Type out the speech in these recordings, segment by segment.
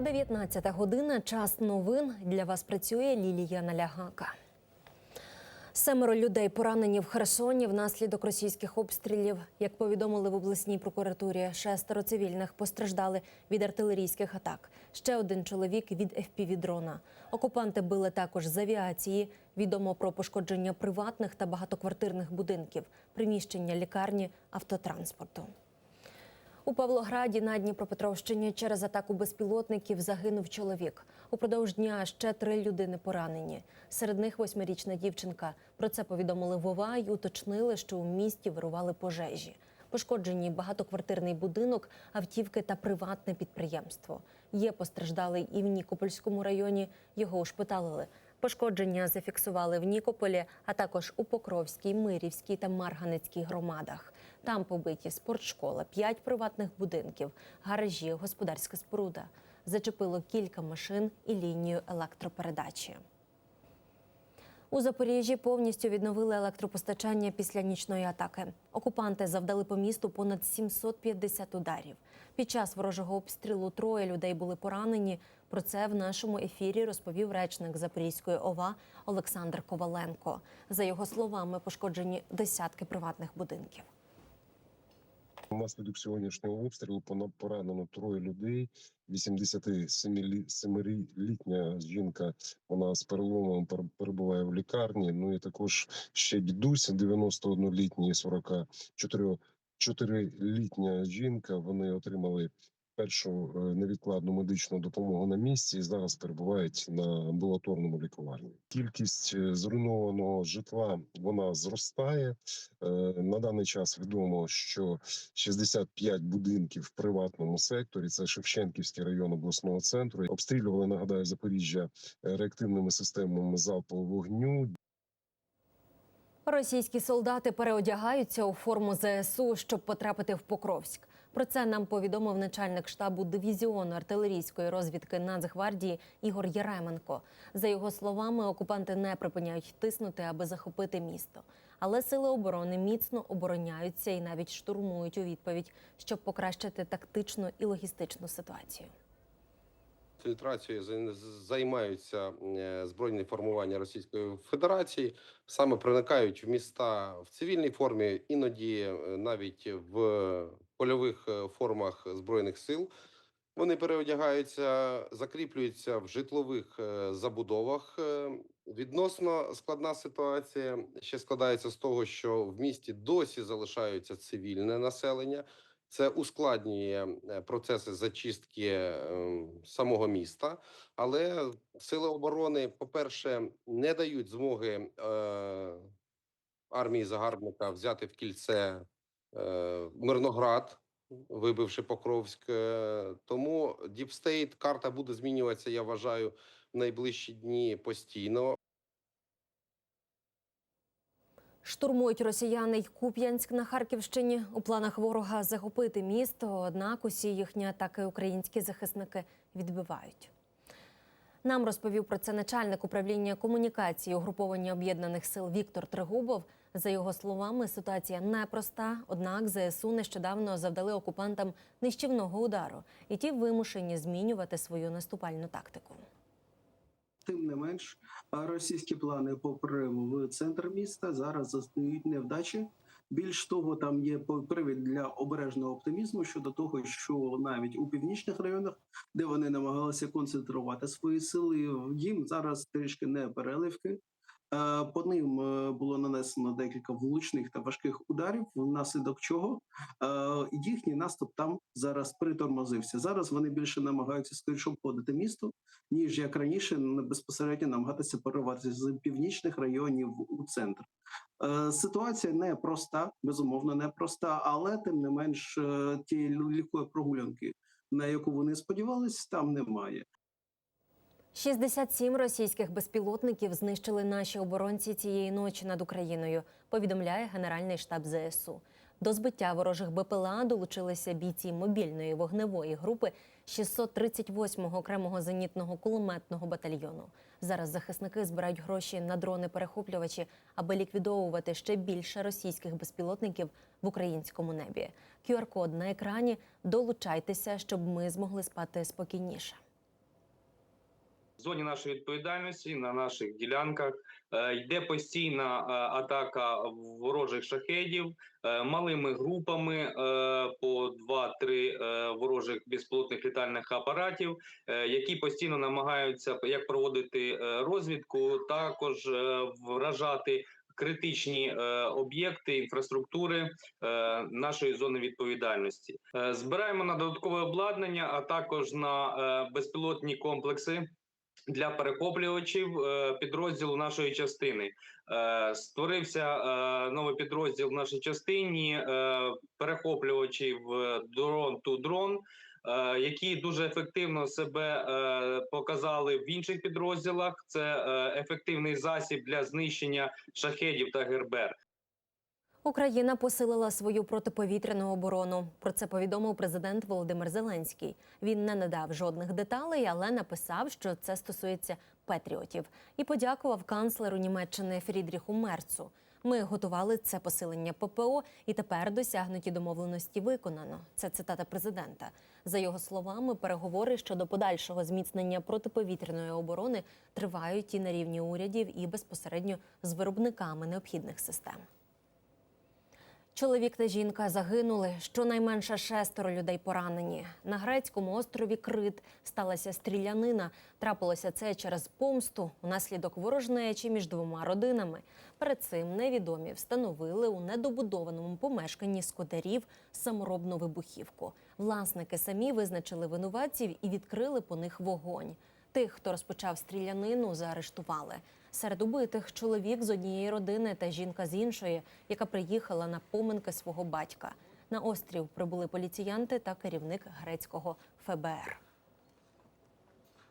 19 година. Час новин. Для вас працює Лілія Налягака. Семеро людей поранені в Херсоні внаслідок російських обстрілів. Як повідомили в обласній прокуратурі, шестеро цивільних постраждали від артилерійських атак. Ще один чоловік від FPV-дрона. Окупанти били також з авіації. Відомо про пошкодження приватних та багатоквартирних будинків, приміщення лікарні, автотранспорту. У Павлограді на Дніпропетровщині через атаку безпілотників загинув чоловік. Упродовж дня ще три людини поранені. Серед них восьмирічна дівчинка. Про це повідомили Вова і уточнили, що у місті вирували пожежі. Пошкоджені багатоквартирний будинок, автівки та приватне підприємство. Є постраждалий і в Нікопольському районі. Його ушпиталили. Пошкодження зафіксували в Нікополі, а також у Покровській, Мирівській та Марганецькій громадах. Там побиті спортшкола, п'ять приватних будинків, гаражі, господарська споруда. Зачепило кілька машин і лінію електропередачі. У Запоріжжі повністю відновили електропостачання після нічної атаки. Окупанти завдали по місту понад 750 ударів. Під час ворожого обстрілу троє людей були поранені. Про це в нашому ефірі розповів речник Запорізької ОВА Олександр Коваленко. За його словами, пошкоджені десятки приватних будинків. Внаслідок сьогоднішнього обстрілу поранено троє людей. 87-літня жінка, вона з переломом перебуває в лікарні. Ну і також ще дідусь, 91-літній, 44-літня жінка. Вони отримали першу е, невідкладну медичну допомогу на місці і зараз перебувають на амбулаторному лікуванні. Кількість е, зруйнованого житла вона зростає. Е, На даний час відомо, що 65 будинків в приватному секторі. Це Шевченківський район обласного центру. Обстрілювали нагадаю Запоріжжя реактивними системами залпового вогню. Російські солдати переодягаються у форму ЗСУ, щоб потрапити в Покровськ. Про це нам повідомив начальник штабу дивізіону артилерійської розвідки Нацгвардії Ігор Яременко. За його словами, окупанти не припиняють тиснути, аби захопити місто. Але сили оборони міцно обороняються і навіть штурмують у відповідь, щоб покращити тактичну і логістичну ситуацію. Фільтрацією займаються е, збройні формування Російської Федерації, саме проникають в міста в цивільній формі, іноді е, навіть в польових е, формах збройних сил. Вони переодягаються, закріплюються в житлових е, забудовах. Е, Відносно складна ситуація ще складається з того, що в місті досі залишаються цивільне населення. Це ускладнює процеси зачистки самого міста, але сили оборони, по-перше, не дають змоги армії загарбника взяти в кільце Мирноград, вибивши Покровськ. Е, Тому Діпстейт карта буде змінюватися. Я вважаю, в найближчі дні постійно. Штурмують росіяни й Куп'янськ на Харківщині. У планах ворога захопити місто, однак усі їхні атаки українські захисники відбивають. Нам розповів про це начальник управління комунікації угруповання об'єднаних сил Віктор Тригубов. За його словами, ситуація непроста, однак ЗСУ нещодавно завдали окупантам нищівного удару, і ті вимушені змінювати свою наступальну тактику. Тим не менш, російські плани по прориву в центр міста зараз застають невдачі. Більш того, там є привід для обережного оптимізму щодо того, що навіть у північних районах, де вони намагалися концентрувати свої сили, їм зараз трішки не переливки. Е, По ним е, було нанесено декілька влучних та важких ударів, внаслідок чого е, їхній наступ там зараз притормозився. Зараз вони більше намагаються скоріше обходити місто, ніж як раніше безпосередньо намагатися пориватися з північних районів у центр. Ситуація не проста, безумовно, не проста, але тим не менш тієї лю- прогулянки, на яку вони сподівались, там немає. 67 російських безпілотників знищили наші оборонці цієї ночі над Україною. Повідомляє Генеральний штаб ЗСУ. До збиття ворожих БПЛА долучилися бійці мобільної вогневої групи 638-го окремого зенітного кулеметного батальйону. Зараз захисники збирають гроші на дрони-перехоплювачі, аби ліквідовувати ще більше російських безпілотників в українському небі. QR-код на екрані. Долучайтеся, щоб ми змогли спати спокійніше. В зоні нашої відповідальності на наших ділянках е, йде постійна е, атака ворожих шахедів е, малими групами по 2-3 е, ворожих безпілотних літальних апаратів, які постійно намагаються як проводити розвідку, також вражати критичні об'єкти інфраструктури нашої зони відповідальності. Збираємо на додаткове обладнання, а також на безпілотні комплекси. Для перехоплювачів е, підрозділу нашої частини Е, створився е, новий підрозділ в нашій частині перехоплювачів дрон ту дрон, які дуже ефективно себе е, показали в інших підрозділах. Це ефективний засіб для знищення шахедів та гербер. Україна посилила свою протиповітряну оборону. Про це повідомив президент Володимир Зеленський. Він не надав жодних деталей, але написав, що це стосується патріотів, і подякував канцлеру Німеччини Фрідріху Мерцу. Ми готували це посилення ППО, і тепер досягнуті домовленості виконано. Це цитата президента. За його словами, переговори щодо подальшого зміцнення протиповітряної оборони тривають і на рівні урядів, і безпосередньо з виробниками необхідних систем. Чоловік та жінка загинули. Щонайменше шестеро людей поранені. На грецькому острові Крит сталася стрілянина. Трапилося це через помсту унаслідок ворожнечі між двома родинами. Перед цим невідомі встановили у недобудованому помешканні скотарів саморобну вибухівку. Власники самі визначили винуватців і відкрили по них вогонь. Тих, хто розпочав стрілянину, заарештували. Серед убитих чоловік з однієї родини та жінка з іншої, яка приїхала на поминки свого батька. На острів прибули поліціянти та керівник грецького ФБР.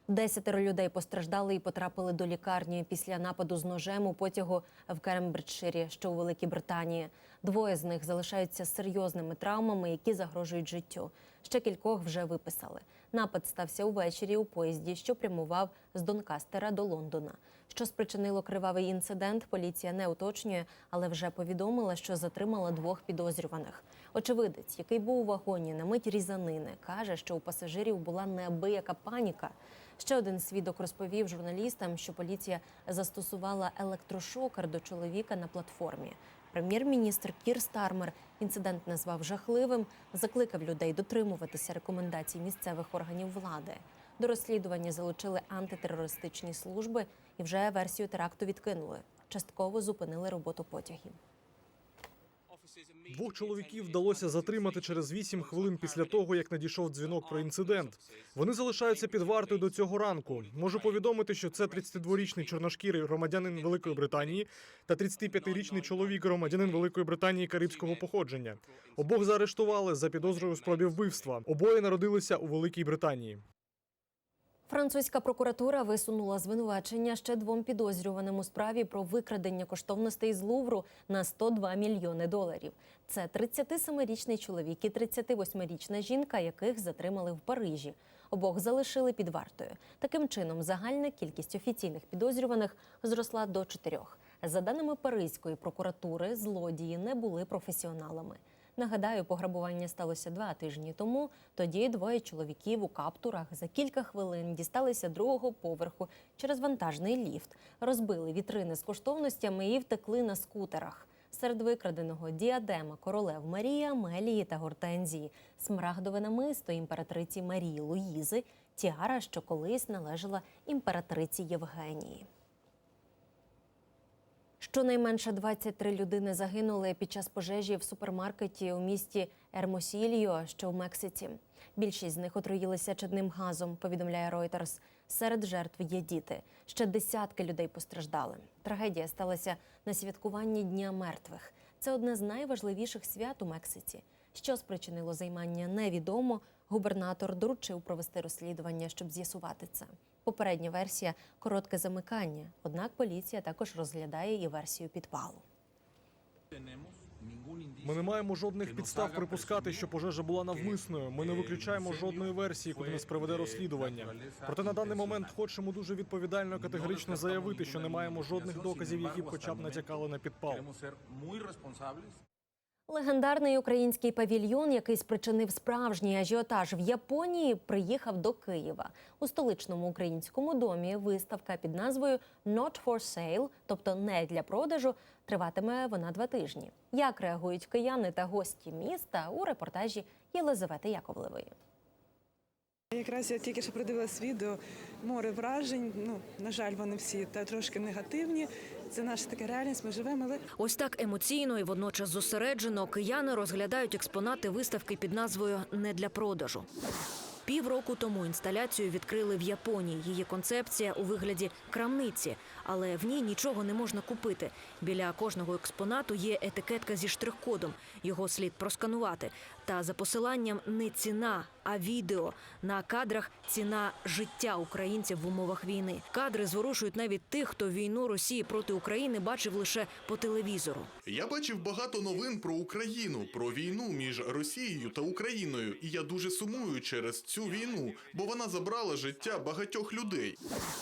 Десятеро людей постраждали і потрапили до лікарні після нападу з ножем у потягу в Кембриджширі, що у Великій Британії. Двоє з них залишаються серйозними травмами, які загрожують життю. Ще кількох вже виписали. Напад стався увечері у поїзді, що прямував з Донкастера до Лондона. Що спричинило кривавий інцидент, поліція не уточнює, але вже повідомила, що затримала двох підозрюваних. Очевидець, який був у вагоні на мить різанини, каже, що у пасажирів була неабияка паніка. Ще один свідок розповів журналістам, що поліція застосувала електрошокер до чоловіка на платформі. Прем'єр-міністр Кір Стармер інцидент назвав жахливим, закликав людей дотримуватися рекомендацій місцевих органів влади. До розслідування залучили антитерористичні служби і вже версію теракту відкинули. Частково зупинили роботу потягів. Двох чоловіків вдалося затримати через 8 хвилин після того, як надійшов дзвінок про інцидент. Вони залишаються під вартою до цього ранку. Можу повідомити, що це 32-річний чорношкірий громадянин Великої Британії та 35-річний чоловік громадянин Великої Британії карибського походження. Обох заарештували за підозрою спробі вбивства. Обоє народилися у Великій Британії. Французька прокуратура висунула звинувачення ще двом підозрюваним у справі про викрадення коштовностей з Лувру на 102 мільйони доларів. Це 37-річний чоловік і 38-річна жінка, яких затримали в Парижі. Обох залишили під вартою. Таким чином, загальна кількість офіційних підозрюваних зросла до чотирьох. За даними Паризької прокуратури, злодії не були професіоналами. Нагадаю, пограбування сталося два тижні тому. Тоді двоє чоловіків у каптурах за кілька хвилин дісталися другого поверху через вантажний ліфт, розбили вітрини з коштовностями і втекли на скутерах. Серед викраденого діадема королев Марії, Амелії та Гортензії, смарагдове намисто імператриці Марії Луїзи, тіара, що колись належала імператриці Євгенії. Щонайменше 23 людини загинули під час пожежі в супермаркеті у місті Ермосільо, що в Мексиці. Більшість з них отруїлися чадним газом, повідомляє Reuters. Серед жертв є діти. Ще десятки людей постраждали. Трагедія сталася на святкуванні Дня мертвих. Це одне з найважливіших свят у Мексиці. Що спричинило займання, невідомо. Губернатор доручив провести розслідування, щоб з'ясувати це. Попередня версія коротке замикання. Однак поліція також розглядає і версію підпалу. Ми не маємо жодних підстав припускати, що пожежа була навмисною. Ми не виключаємо жодної версії, куди нас приведе розслідування. Проте на даний момент хочемо дуже відповідально і категорично заявити, що не маємо жодних доказів, які б хоча б натякали на підпал. Легендарний український павільйон, який спричинив справжній ажіотаж в Японії, приїхав до Києва. У столичному українському домі виставка під назвою «Not for sale», тобто не для продажу, триватиме вона два тижні. Як реагують кияни та гості міста у репортажі Єлизавети Яковлевої. Якраз я тільки що придивилась відео, море вражень. Ну, на жаль, вони всі та трошки негативні. Це наша така реальність. Ми живемо, але Ось так емоційно і водночас зосереджено кияни розглядають експонати виставки під назвою Не для продажу. Півроку тому інсталяцію відкрили в Японії. Її концепція у вигляді крамниці, але в ній нічого не можна купити. Біля кожного експонату є етикетка зі штрих-кодом. Його слід просканувати. Та за посиланням не ціна, а відео. На кадрах ціна життя українців в умовах війни. Кадри зворушують навіть тих, хто війну Росії проти України бачив лише по телевізору. Я бачив багато новин про Україну, про війну між Росією та Україною, і я дуже сумую через цю війну, бо вона забрала життя багатьох людей.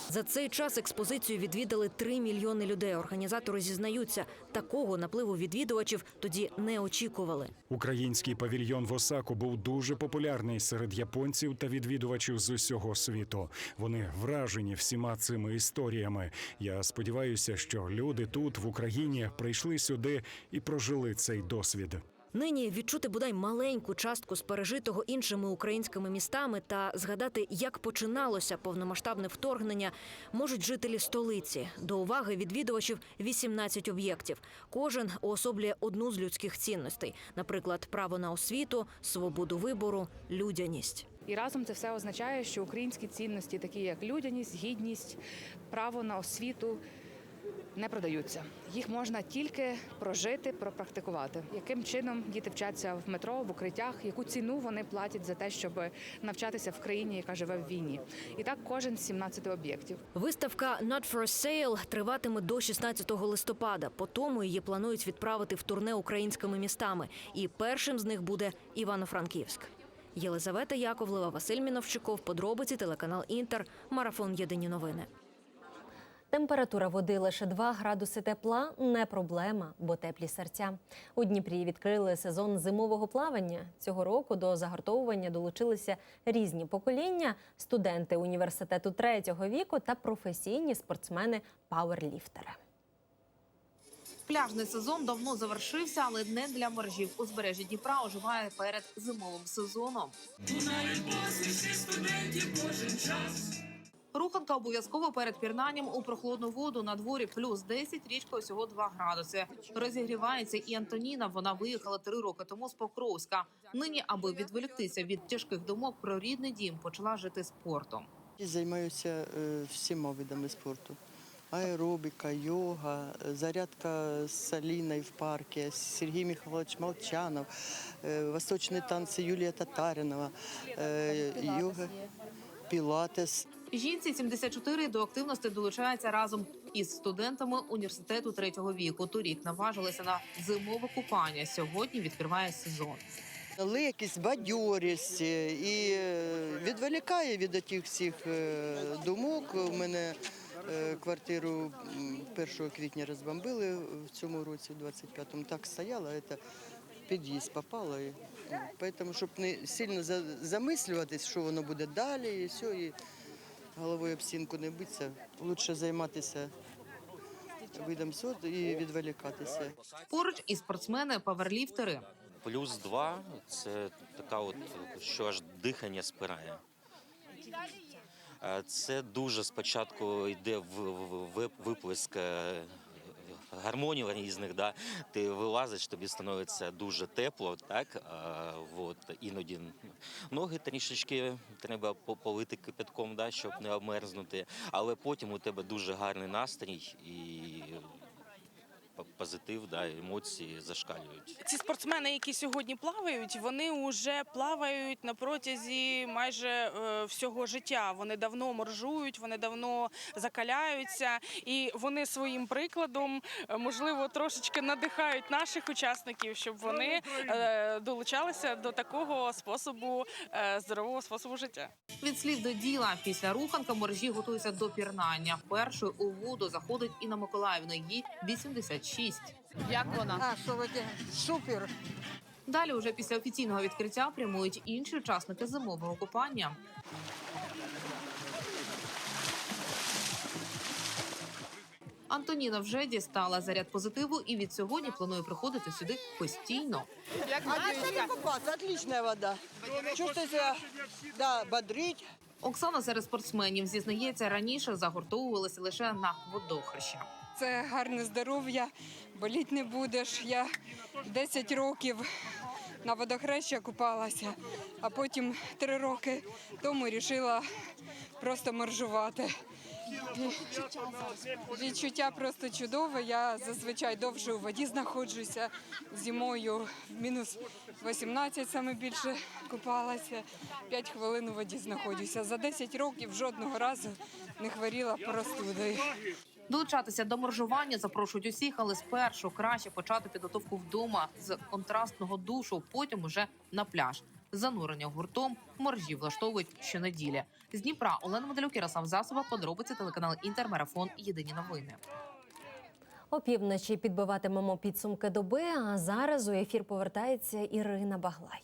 За цей час експозицію відвідали 3 мільйони людей. Організатори зізнаються, такого напливу відвідувачів тоді не очікували. Український павільйон в Осаку був дуже популярний серед японців та відвідувачів з усього світу. Вони вражені всіма цими історіями. Я сподіваюся, що люди тут, в Україні, прийшли сюди і прожили цей досвід. Нині відчути бодай маленьку частку з пережитого іншими українськими містами та згадати, як починалося повномасштабне вторгнення, можуть жителі столиці. До уваги відвідувачів 18 об'єктів. Кожен уособлює одну з людських цінностей, наприклад, право на освіту, свободу вибору, людяність. І разом це все означає, що українські цінності, такі як людяність, гідність, право на освіту, не продаються. Їх можна тільки прожити, пропрактикувати. Яким чином діти вчаться в метро, в укриттях, яку ціну вони платять за те, щоб навчатися в країні, яка живе в війні. І так кожен з 17 об'єктів. Виставка «Not for sale» триватиме до 16 листопада. По тому її планують відправити в турне українськими містами. І першим з них буде Івано-Франківськ. Єлизавета Яковлева, Василь Міновчуков, подробиці, телеканал Інтер, марафон Єдині новини. Температура води лише 2 градуси тепла не проблема, бо теплі серця. У Дніпрі відкрили сезон зимового плавання. Цього року до загартовування долучилися різні покоління, студенти університету третього віку та професійні спортсмени-пауерліфтери. Пляжний сезон давно завершився, але не для моржів. Узбережжя Дніпра оживає перед зимовим сезоном. Руханка обов'язково перед пірнанням у прохолодну воду на дворі плюс 10, річка усього 2 градуси. Розігрівається і Антоніна. Вона виїхала три роки тому з Покровська. Нині, аби відволіктися від тяжких думок про рідний дім, почала жити спортом. Займаюся е, всіма видами спорту. Аеробіка, йога, е, зарядка з Аліною в парку, Сергій Михайлович Молчанов, е, восточні танці Юлія Татаринова, йога, пілатес. Жінці 74 до активності долучаються разом із студентами університету третього віку. Торік наважилися на зимове купання. Сьогодні відкриває сезон. Але якісь бадьорість е, і е, відволікає від тих всіх е, думок. У мене квартиру 1 квітня розбомбили в цьому році, в 25-му. Так стояла, це під'їзд попало. І, Тому, щоб не сильно за- замислюватись, що воно буде далі, і все, і головою об стінку не битися. Лучше займатися видом спорту і відволікатися. Поруч і спортсмени-паверліфтери. Плюс два це така, от що аж дихання спирає. Е, Це дуже спочатку йде в- в- в- виплеск е, гормонів різних. Да? Ти вилазиш, тобі становиться дуже тепло, так? А, от, іноді ноги трішечки треба по- полити кипятком, да? щоб не обмерзнути. Але потім у тебе дуже гарний настрій і позитив, да, емоції зашкалюють. Ці спортсмени, які сьогодні плавають, вони вже плавають на протязі майже е, всього життя. Вони давно моржують, вони давно закаляються, і вони своїм прикладом, е, можливо, трошечки надихають наших учасників, щоб вони е, долучалися до такого способу е, здорового способу життя. Від слів до діла після руханка моржі готуються до пірнання. Першою у воду заходить Інна Миколаївна. Їй 86. Шість. Як вона? А що ви супер? Далі, уже після офіційного відкриття, прямують інші учасники зимового купання. Антоніна вже дістала заряд позитиву і від сьогодні планує приходити сюди постійно. Отлично купаться, отличная вода. Чувствую да, бодрить. Оксана серед спортсменів зізнається, раніше загортовувалася лише на водохреща. Це гарне здоров'я, боліть не будеш. Я 10 років на водохреща купалася, а потім 3 роки тому вирішила просто моржувати. Відчуття просто чудове. Я зазвичай довше у воді знаходжуся. Зимою мінус 18 саме більше купалася. 5 хвилин у воді знаходжуся. За 10 років жодного разу не хворіла простудою. Долучатися до моржування запрошують усіх, але спершу краще почати підготовку вдома з контрастного душу, потім уже на пляж. Занурення гуртом моржі влаштовують щонеділі. З Дніпра Олена Медалюк, Ярослав Засоба, подробиці телеканал Інтермарафон. Єдині новини. Опівночі підбиватимемо підсумки доби. А зараз у ефір повертається Ірина Баглай.